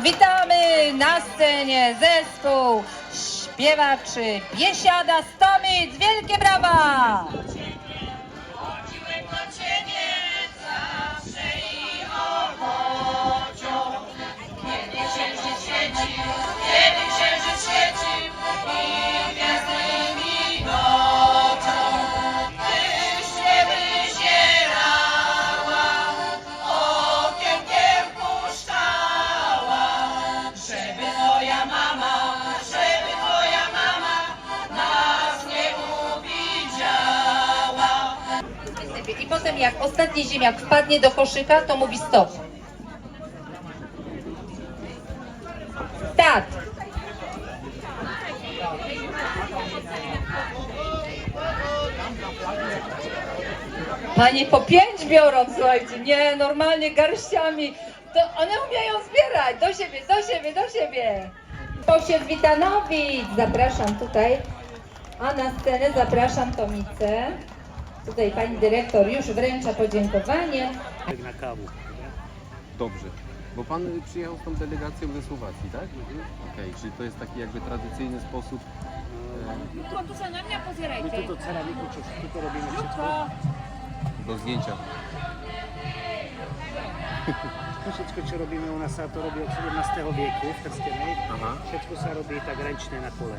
Witamy na scenie zespół śpiewaczy Biesiada Stomic. Wielkie brawa! Jak ostatni ziemniak wpadnie do koszyka, to mówi stop. Start. Panie po pięć biorą, słuchajcie, nie, normalnie garściami. To one umieją zbierać do siebie, do siebie, do siebie. Posied Witanowic, zapraszam tutaj. A na scenę zapraszam Tomicę. Tutaj pani dyrektor już wręcza podziękowanie. na kawu. Dobrze. Bo pan przyjechał z tą delegacją ze Słowacji, tak? Okej, czyli to jest taki jakby tradycyjny sposób. Jutro tu za nami, a pozierajcie. My tu to ceramiku, czy tu to robimy wszystko. do zdjęcia. To všetko, čo robíme u nás, sa to robí od 17. vieku v Trstenej. Aha. Všetko sa robí tak renčné na kole.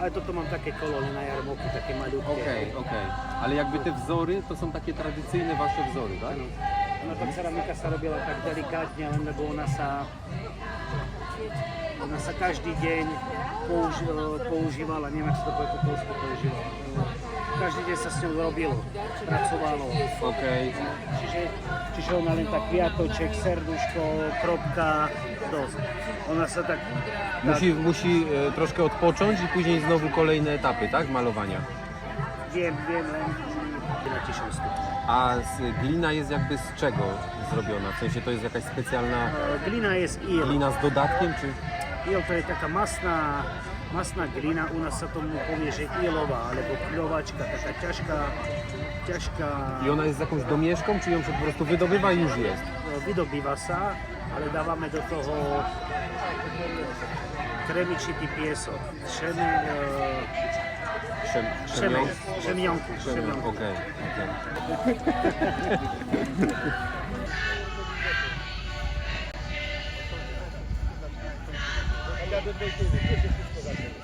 Ale toto mám také kolo, len na jarmovku, také maľúbke. Okej, okej. Ale jakby te vzory, to są takie tradycyjne vaše vzory, tak? Áno. No, tá ceramika sa robila tak delikátne, len lebo ona sa ona sa každý deň použi- používala, neviem, ako sa to povie po polsku používala. Każdy dzień się z nią robiło, pracowało. Okej. Čiže, čiže ona len tak kwiatoček, serduszko, kropka, dos. Ona se tak... Musi, musi e, troszkę odpocząć i później znowu kolejne etapy, tak? Malowania. Wiem, wiem, len na 1000 stopni. A z, glina jest jakby z czego zrobiona? W sensie to jest jakaś specjalna E, Glina jest il. glina z dodatkiem, czy? Il to jest taka masna, masna glina, u nas se tomu powie, że ilowa, albo kilowačka, taka ciężka, ciężka, I ona jest z jakąś domieszką, czy ją się po prostu wydobywa i już jest? e, wydobywa się, ale dawamy do toho kremičitý piesok, trzemy, e, Szem, Krzemią, krzemionku, Szemią, krzemionku. okej, Hindustan!